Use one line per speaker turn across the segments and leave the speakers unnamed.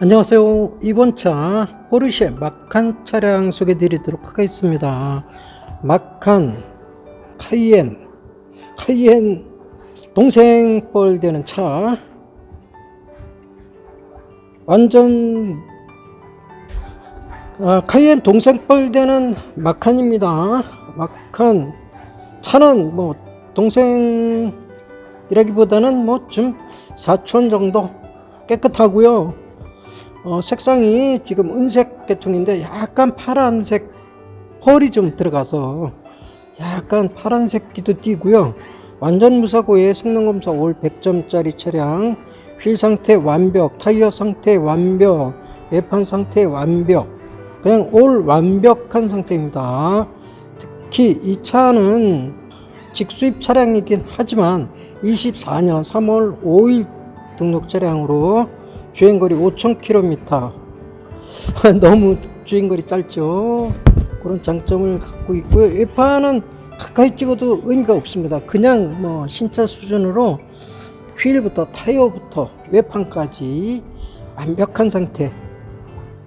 안녕하세요. 이번 차 포르쉐 마칸 차량 소개해 드리도록 하겠습니다. 마칸 카이엔 카이엔 동생 뻘 되는 차 완전 아, 카이엔 동생 뻘 되는 마칸입니다. 마칸 차는 뭐 동생이라기보다는 뭐 좀 사촌 정도 깨끗하고요. 어, 색상이 지금 은색 계통인데 약간 파란색 펄이 좀 들어가서 약간 파란색기도 띄고요. 완전 무사고의 성능검사 올 100점짜리 차량 휠 상태 완벽, 타이어 상태 완벽, 외판 상태 완벽 그냥 올 완벽한 상태입니다. 특히 이 차는 직수입 차량이긴 하지만 24년 3월 5일 등록 차량으로 주행거리 5,000km 너무 주행거리 짧죠? 그런 장점을 갖고 있고요. 외판은 가까이 찍어도 의미가 없습니다. 그냥 뭐 신차 수준으로 휠부터 타이어부터 외판까지 완벽한 상태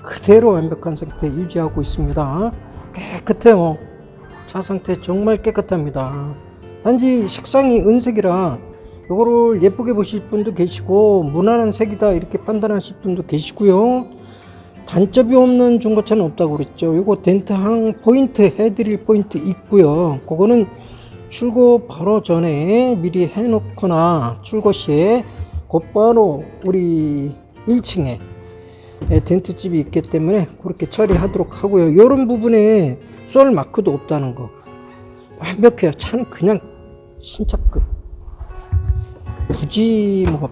그대로 완벽한 상태 유지하고 있습니다. 깨끗해요 차 상태 정말 깨끗합니다. 단지 색상이 은색이라 이거를 예쁘게 보실 분도 계시고 무난한 색이다 이렇게 판단하실 분도 계시고요. 단점이 없는 중고차는 없다고 그랬죠. 이거 덴트 한 포인트 해드릴 포인트 있고요. 그거는 출고 바로 전에 미리 해놓거나 출고 시에 곧바로 우리 1층에 덴트집이 있기 때문에 그렇게 처리하도록 하고요. 이런 부분에 썰 마크도 없다는 거. 완벽해요. 차는 그냥 신차급 굳이 뭐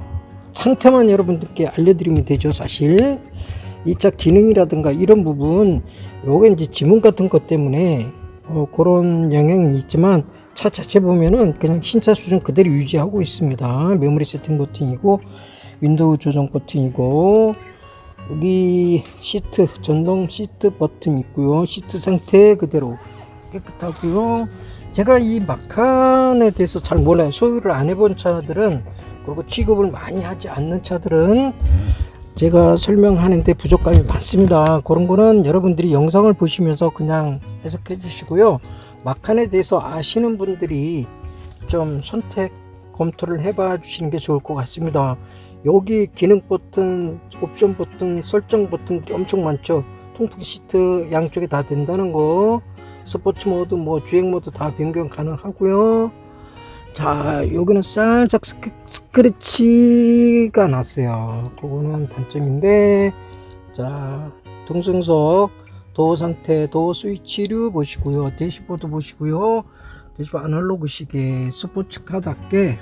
상태만 여러분들께 알려드리면 되죠 사실. 이 차 기능이라든가 이런 부분 요게 이제 지문 같은 것 때문에 어, 그런 영향은 있지만 차 자체 보면은 그냥 신차 수준 그대로 유지하고 있습니다. 메모리 세팅 버튼이고 윈도우 조정 버튼이고 여기 시트 전동 시트 버튼 있고요. 시트 상태 그대로 깨끗하고요 제가 이 마칸에 대해서 잘 몰라요. 소유를 안 해본 차들은 그리고 취급을 많이 하지 않는 차들은 제가 설명하는데 부족함이 많습니다. 그런 거는 여러분들이 영상을 보시면서 그냥 해석해 주시고요. 마칸에 대해서 아시는 분들이 좀 선택 검토를 해봐 주시는 게 좋을 것 같습니다. 여기 기능 버튼 옵션 버튼 설정 버튼들이 엄청 많죠. 통풍 시트 양쪽에 다 된다는 거 스포츠 모드 뭐 주행 모드 다 변경 가능하고요. 자 여기는 살짝 스크, 스크래치가 났어요. 그거는 단점인데 자 동승석 도어 상태 도어 스위치류 보시고요. 대시보드 보시고요. 대시보드 아날로그 시계 스포츠카답게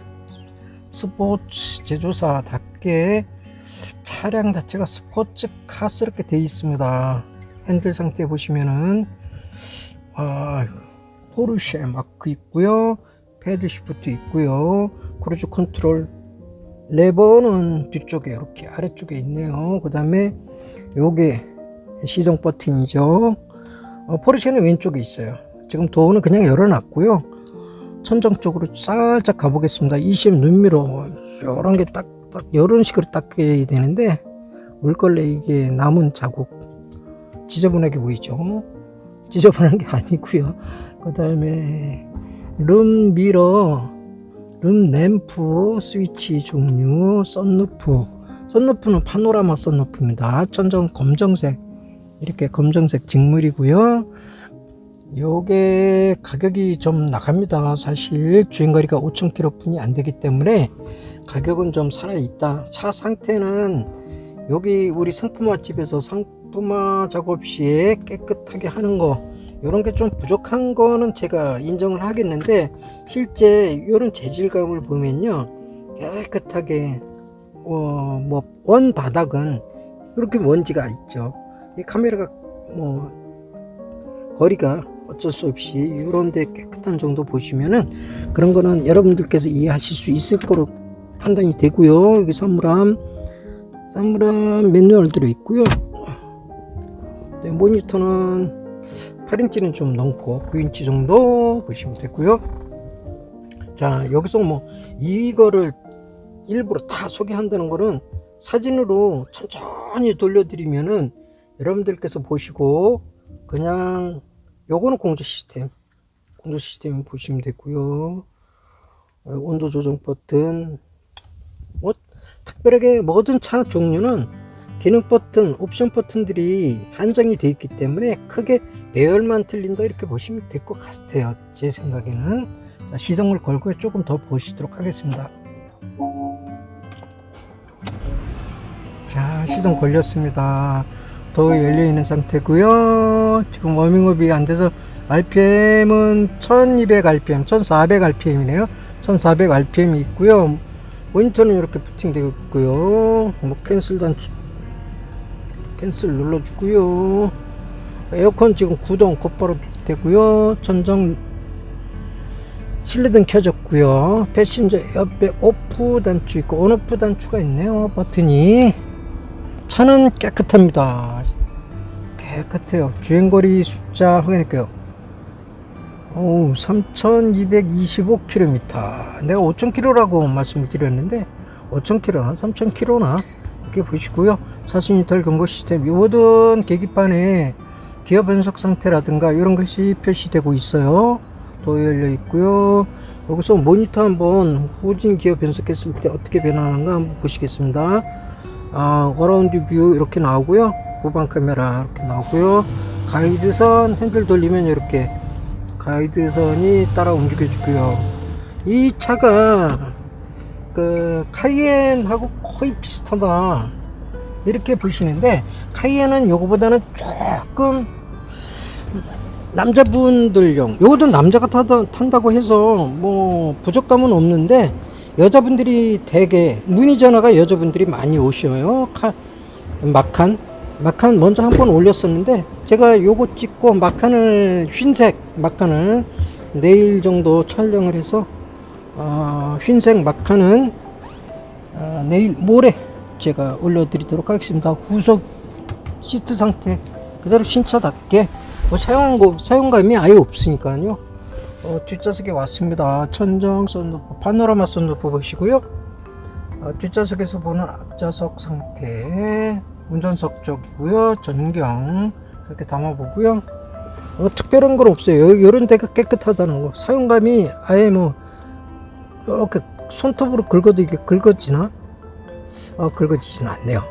스포츠 제조사답게 차량 자체가 스포츠카스럽게 되어 있습니다. 핸들 상태 보시면은 아, 포르쉐 마크 있고요. 패드 시프트 있고요. 크루즈 컨트롤 레버는 뒤쪽에 이렇게 아래쪽에 있네요. 그 다음에 요게 시동 버튼이죠. 어, 포르쉐는 왼쪽에 있어요. 지금 도어는 그냥 열어놨고요. 천정 쪽으로 살짝 가보겠습니다. 20 눈미러 이런 게 딱딱 이런 식으로 닦여야 되는데 물걸레 이게 남은 자국 지저분하게 보이죠. 지저분한 게 아니고요. 그 다음에 룸 미러, 룸 램프, 스위치 종류, 썬루프. 썬루프는 파노라마 썬루프입니다. 천정 검정색 이렇게 검정색 직물이고요. 요게 가격이 좀 나갑니다. 사실 주행거리가 5,000km 뿐이 안 되기 때문에 가격은 좀 살아있다. 차 상태는 여기 우리 상품화 집에서 상 품화 작업 시에 깨끗하게 하는 거 이런 게 좀 부족한 거는 제가 인정을 하겠는데 실제 이런 재질감을 보면요 깨끗하게 어, 뭐 원 바닥은 이렇게 먼지가 있죠. 이 카메라가 뭐 거리가 어쩔 수 없이 이런데 깨끗한 정도 보시면은 그런 거는 여러분들께서 이해하실 수 있을 거로 판단이 되고요. 여기 선물함 사무란 매뉴얼 들어 있고요. 네, 모니터는 8인치는 좀 넘고 9인치 정도 보시면 되고요. 자 여기서 뭐 이거를 일부러 다 소개한다는 거는 사진으로 천천히 돌려드리면은 여러분들께서 보시고 그냥 요거는 공조 시스템 공조 시스템 보시면 되고요. 어, 온도 조정 버튼 뭐 특별하게 모든 차 종류는 기능 버튼 옵션 버튼들이 한정이 되어 있기 때문에 크게 배열만 틀린다 이렇게 보시면 될 것 같아요. 제 생각에는. 자, 시동을 걸고 조금 더 보시도록 하겠습니다. 자 시동 걸렸습니다. 더 열려 있는 상태고요. 지금 워밍업이 안 돼서 RPM은 1200 RPM 1400 RPM이네요. 1400 RPM이 있고요. 모니터는 이렇게 부팅되어 있고요. 뭐 캔슬 단추 캔슬 눌러주고요. 에어컨 지금 구동 곧바로 되고요. 전정 실내등 켜졌고요. 패신저 옆에 오프 단추 있고 온오프 단추가 있네요 버튼이. 차는 깨끗합니다. 깨끗해요. 주행거리 숫자 확인할게요. 오 3225km 내가 5000km라고 말씀을 드렸는데 5000km나 3000km나. 이렇게 보시고요 사순 이탈 경고 시스템 이 모든 계기판에 기어 변속 상태라든가 이런 것이 표시되고 있어요. 도 열려 있고요. 여기서 모니터 한번 후진 기어 변속했을 때 어떻게 변하는가 한번 보시겠습니다. 아, 어라운드 뷰 이렇게 나오고요. 후방 카메라 이렇게 나오고요. 가이드선 핸들 돌리면 이렇게 가이드선이 따라 움직여 주고요. 이 차가 그 카이엔하고 거의 비슷하다 이렇게 보시는데 카이엔은 요거보다는 조금 남자분들용 요것도 남자가 타다, 탄다고 해서 뭐 부족감은 없는데 여자분들이 대개 문의 전화가 여자분들이 많이 오셔요. 카, 마칸 마칸 먼저 한 번 올렸었는데 제가 요거 찍고 마칸을 흰색 마칸을 내일 정도 촬영을 해서 어, 흰색 마칸은 어, 내일 모레 제가 올려드리도록 하겠습니다. 후속 시트 상태 그대로 신차답게 뭐 사용한 거 사용감이 아예 없으니까요. 어, 뒷좌석에 왔습니다. 천정 썬루프 파노라마 썬루프 보시고요. 어, 뒷좌석에서 보는 앞좌석 상태 운전석 쪽이고요. 전경 이렇게 담아보고요. 어, 특별한 건 없어요. 이런 데가 깨끗하다는 거. 사용감이 아예 뭐 이렇게 손톱으로 긁어도 이게 긁어지나 어, 긁어지진 않네요.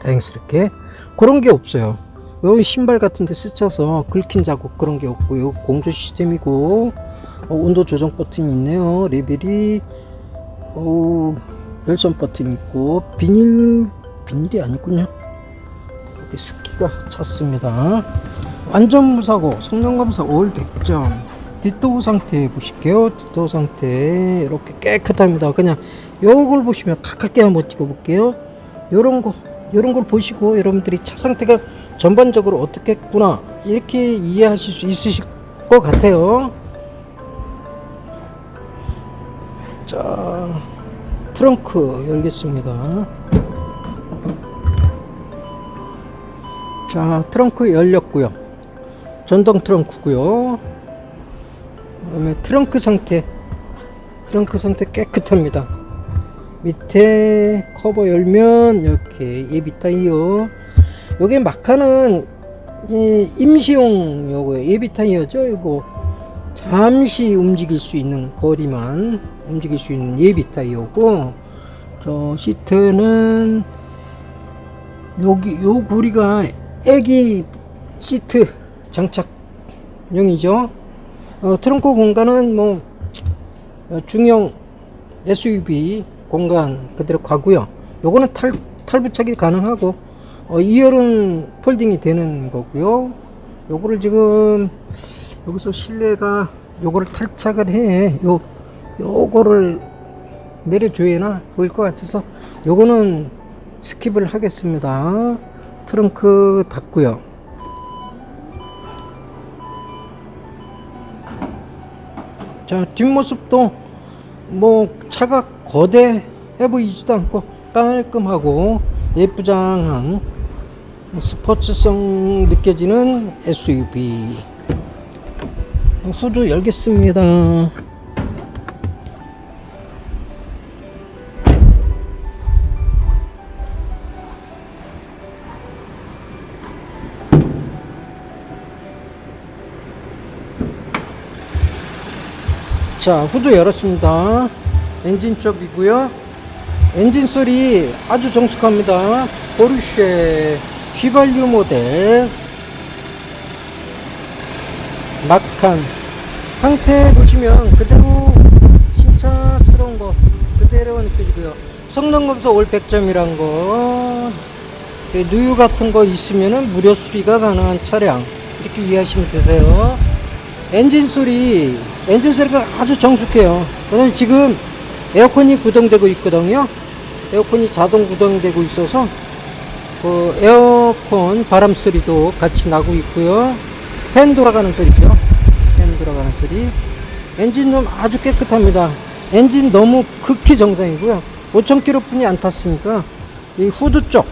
다행스럽게. 그런 게 없어요. 여기 신발 같은 데 스쳐서 긁힌 자국 그런 게 없고요 공조 시스템이고 어, 온도 조정 버튼이 있네요. 레벨이. 어, 열선 버튼 있고 비닐 비닐이 아니군요. 이렇게 스키가 찼습니다. 완전 무사고 성능 검사 5월 100점. 뒷도어 상태 보실게요. 뒷도어 상태. 이렇게 깨끗합니다. 그냥 요걸 보시면 가깝게 한번 찍어 볼게요. 요런 거 요런 걸 보시고 여러분들이 차 상태가 전반적으로 어떻겠구나 이렇게 이해하실 수 있으실 것 같아요. 자 트렁크 열겠습니다. 자 트렁크 열렸고요. 전동 트렁크고요. 그다음에 트렁크 상태 트렁크 상태 깨끗합니다 밑에 커버 열면 이렇게 예비 타이어 요게 마카는 이 임시용 요거 예비 타이어죠? 이거 잠시 움직일 수 있는 거리만 움직일 수 있는 예비 타이어고 저 시트는 여기 요 고리가 애기 시트 장착용이죠. 어, 트렁크 공간은 뭐 어, 중형 SUV 공간 그대로 가고요. 요거는 탈, 탈부착이 가능하고 어, 2열은 폴딩이 되는 거고요. 요거를 지금 여기서 실내가 요거를 탈착을 해. 요, 요거를 내려줘야나 보일 것 같아서 요거는 스킵을 하겠습니다. 트렁크 닫고요. 자 뒷모습도 뭐 차가 거대해 보이지도 않고 깔끔하고 예쁘장한 스포츠성 느껴지는 SUV 후드 열겠습니다. 자 후드 열었습니다. 엔진 쪽이고요. 엔진 소리 아주 정숙합니다. 포르쉐 휘발유 모델 마칸 상태 보시면 그대로 신차스러운 거 그대로 느껴지고요. 성능 검사 올 100점이란 거그 누유 같은 거 있으면은 무료 수리가 가능한 차량 이렇게 이해하시면 되세요. 엔진 소리 엔진 소리가 아주 정숙해요. 왜냐면 지금 에어컨이 구동되고 있거든요. 에어컨이 자동 구동되고 있어서 그 에어컨 바람 소리도 같이 나고 있고요. 팬 돌아가는 소리죠. 팬 돌아가는 소리. 엔진룸 아주 깨끗합니다. 엔진 너무 극히 정상이고요. 5,000km 뿐이 안 탔으니까 이 후드 쪽,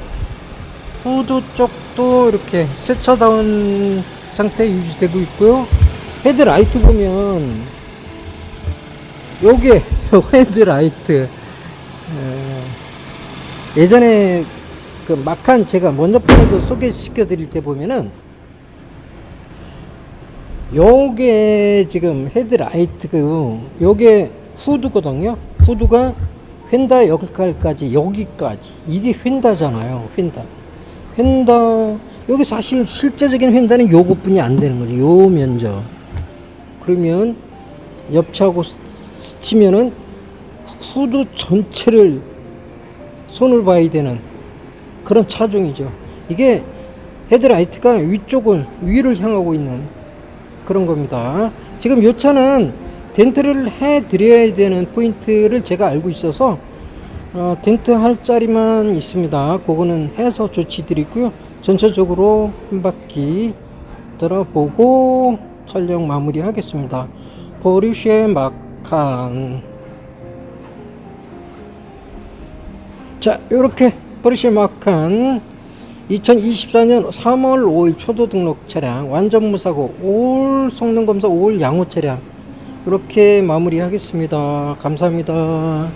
후드 쪽도 이렇게 세차다운 상태 유지되고 있고요. 헤드라이트 보면 요게 헤드라이트. 어, 예전에 그 막한 제가 먼저 번에도 소개시켜 드릴 때 보면은 요게 지금 헤드라이트 그 요게 후드거든요. 후드가 휀다 역할까지 여기까지. 이게 휀다잖아요 휀다. 휀다. 여기 사실 실제적인 휀다는 요것뿐이 안 되는 거죠. 요 면적. 그러면 옆차하고 스치면은 후드 전체를 손을 봐야 되는 그런 차종이죠. 이게 헤드라이트가 위쪽을 위를 향하고 있는 그런 겁니다. 지금 이 차는 덴트를 해 드려야 되는 포인트를 제가 알고 있어서 어, 덴트 할 자리만 있습니다. 그거는 해서 조치 드리고요. 전체적으로 한 바퀴 돌아보고 촬영 마무리 하겠습니다. 포르쉐 마 칸 자 이렇게 포르쉐 마칸 2024년 3월 5일 초도 등록 차량 완전 무사고 올 성능 검사 올 양호 차량. 이렇게 마무리 하겠습니다. 감사합니다